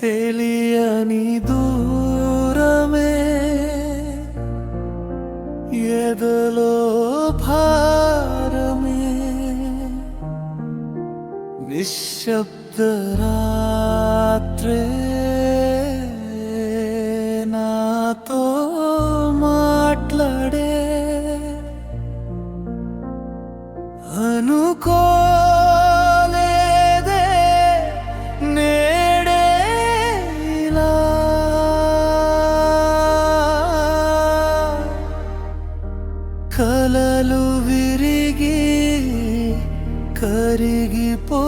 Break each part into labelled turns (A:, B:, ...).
A: తెలియని దూరమే ఎదలో భారమే నిశ్శబ్ద రాత్రే కలలు విరిగి కరిగిపోయేలా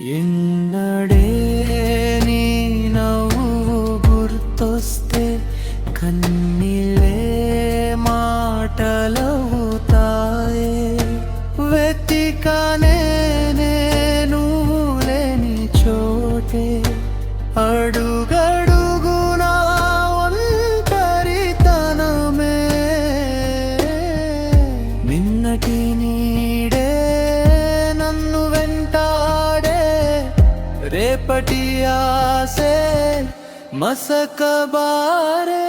A: ఎన్నడే నీ నవ్వు గుర్తొస్తే కన్నీలే రేపటి ఆసే మసకబారే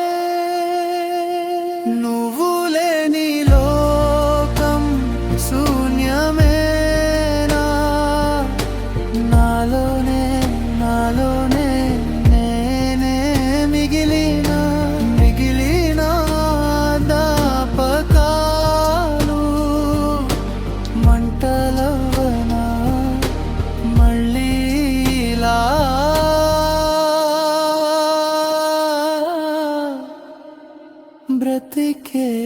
A: te quero.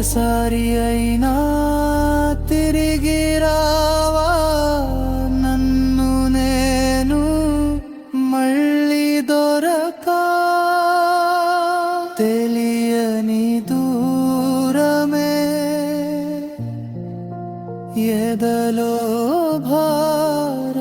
A: ఒక్కసారి అయినా తిరిగి రావా నన్ను నేను మళ్ళీ దొరక? తెలియని దూరమే ఎదలో భార